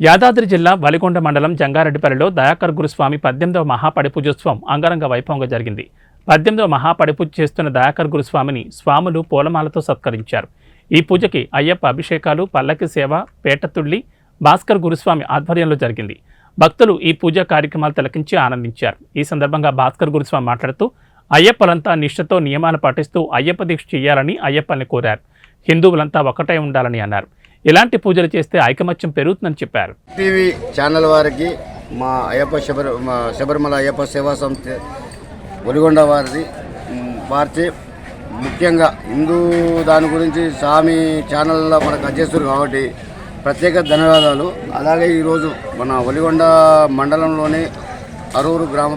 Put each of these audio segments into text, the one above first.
యాదాద్రి జిల్లా వలికొండ మండలం జంగారెడ్డిపల్లిలో దయాకర్ గురుస్వామి పద్దెనిమిదవ మహాపడిపూజోత్సవం అంగరంగ వైభవంగా జరిగింది. పద్దెనిమిదవ మహాపడిపూజ చేస్తున్న దయాకర్ గురుస్వామిని స్వాములు పూలమాలతో సత్కరించారు. ఈ పూజకి అయ్యప్ప అభిషేకాలు పల్లకి సేవ పేటతుళ్ళి భాస్కర్ గురుస్వామి ఆధ్వర్యంలో జరిగింది. భక్తులు ఈ పూజా కార్యక్రమాలు తిలకించి ఆనందించారు. ఈ సందర్భంగా భాస్కర్ గురుస్వామి మాట్లాడుతూ అయ్యప్పలంతా నిష్ఠతో నియమాలు పాటిస్తూ అయ్యప్ప దీక్ష చేయాలని అయ్యప్పల్ని కోరారు. హిందువులంతా ఒకటే ఉండాలని అన్నారు. ఇలాంటి పూజలు చేస్తే ఐకమత్యం పెరుగుతుందని చెప్పారు. టీవీ ఛానల్ వారికి మా అయ్యప్ప శబరి మా శబరిమల అయ్యప్ప సేవా సంస్థ ఒలిగొండ వారిది. మ్, వారిచే ముఖ్యంగా హిందూ దాని గురించి స్వామి ఛానల్లో మనకు అధ్యక్షుడు కాబట్టి ప్రత్యేక ధన్యవాదాలు. అలాగే ఈరోజు మన ఒలిగొండ మండలంలోని అరూరు గ్రామ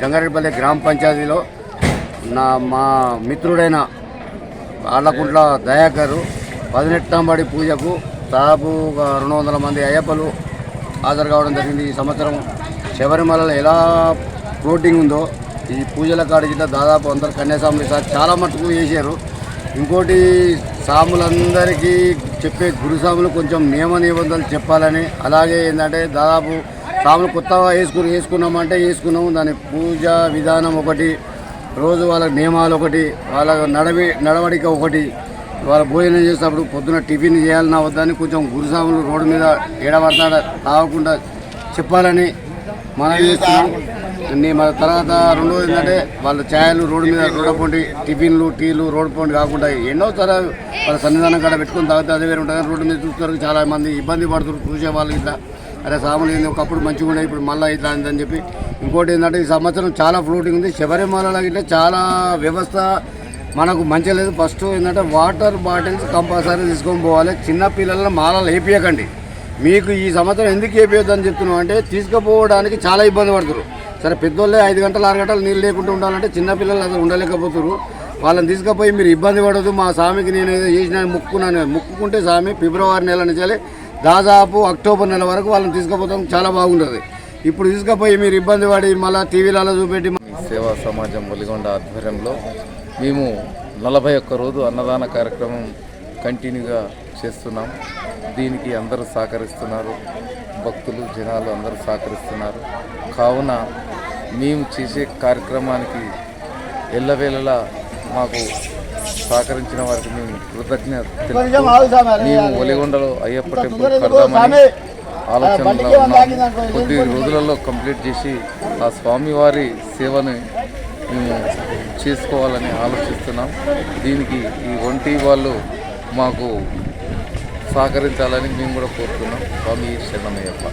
జంగారెడ్డిపల్లి గ్రామ పంచాయతీలో నా మా మిత్రుడైన ఆళ్ళకుంట్ల దయాకరు పదినెట్టంబడి పూజకు దాదాపు ఒక రెండు వందల మంది అయ్యప్పలు హాజరు కావడం జరిగింది. ఈ సంవత్సరం శబరిమలలో ఎలా ఫ్లోటింగ్ ఉందో ఈ పూజల కాడికి దాదాపు అందరు కన్యాస్వామి సార్ చాలా మట్టుకు చేశారు. ఇంకోటి సాములందరికీ చెప్పే గురుసాములు కొంచెం నియమ నిబంధనలు చెప్పాలని అలాగే ఏంటంటే దాదాపు సాములు కొత్తగా వేసుకుని వేసుకున్నామంటే వేసుకున్నాము. దాని పూజ విధానం ఒకటి రోజు వాళ్ళ నియమాలు ఒకటి వాళ్ళ నడవి నడవడిక ఒకటి వాళ్ళ భోజనం చేసేటప్పుడు పొద్దున టిఫిన్ చేయాలన్నా వద్దని కొంచెం గురుసాములు రోడ్డు మీద ఏడబడతాడ తాగకుండా చెప్పాలని మనం చేస్తున్నాం. నీ మన తర్వాత రెండోది ఏంటంటే వాళ్ళ ఛాయలు రోడ్డు మీద రోడ్డు పొంటి టిఫిన్లు టీలు రోడ్డు పొండి కాకుండా ఎన్నో తర వాళ్ళ సన్నిధానం కాడ పెట్టుకుని తాగితే అదే వేరు ఉంటుంది. రోడ్డు మీద చూస్తారు చాలా మంది ఇబ్బంది పడుతున్నారు చూసే వాళ్ళు ఇట్లా. అరే సాములు ఏంది? ఒకప్పుడు మంచిగా ఉండే ఇప్పుడు మళ్ళీ ఇట్లా అని చెప్పి. ఇంకోటి ఏంటంటే ఈ సంవత్సరం చాలా ఫ్లోటింగ్ ఉంది. శబరిమలలో ఇట్లా చాలా వ్యవస్థ మనకు మంచిగా లేదు. ఫస్ట్ ఏంటంటే వాటర్ బాటిల్స్ కంపల్సరీ తీసుకొని పోవాలి. చిన్నపిల్లలను మాలలు వేపియకండి మీకు ఈ సంవత్సరం ఎందుకు వేపియొద్దని అని చెప్తున్నాం అంటే తీసుకుపోవడానికి చాలా ఇబ్బంది పడుతున్నారు సరే పెద్దోళ్ళే ఐదు గంటలు ఆరు గంటలు నీళ్ళు లేకుండా ఉండాలంటే చిన్నపిల్లలు అసలు ఉండలేకపోతున్నారు వాళ్ళని తీసుకుపోయి మీరు ఇబ్బంది పడదు మా స్వామికి నేను ఏదో చేసిన ముక్కున్నాను. ముక్కుకుంటే స్వామి ఫిబ్రవరి నెల నుంచి దాదాపు అక్టోబర్ నెల వరకు వాళ్ళని తీసుకుపోతాం. చాలా బాగుంటుంది. ఇప్పుడు తీసుకుపోయి మీరు ఇబ్బంది పడి మళ్ళీ టీవీలలో చూపెట్టి సేవా సమాజం ఒలిగొండ ఆధ్వర్యంలో మేము నలభై ఒక్క రోజు అన్నదాన కార్యక్రమం కంటిన్యూగా చేస్తున్నాం. దీనికి అందరూ సహకరిస్తున్నారు. భక్తులు జనాలు అందరూ సహకరిస్తున్నారు. కావున మేము చేసే కార్యక్రమానికి ఎల్లవేళలా మాకు సహకరించిన వారికి మేము కృతజ్ఞత మేము ఒలిగొండలో అయ్యప్ప టెంపుల్ కడదామని ఆలోచనలో ఉన్నాము. కొద్ది రోజులలో కంప్లీట్ చేసి ఆ స్వామివారి సేవని మేము చేసుకోవాలని ఆలోచిస్తున్నాం. దీనికి ఈ ఒంటి వాళ్ళు మాకు సహకరించాలని మేము కూడా కోరుతున్నాం. స్వామి శరణమయ్యప్ప.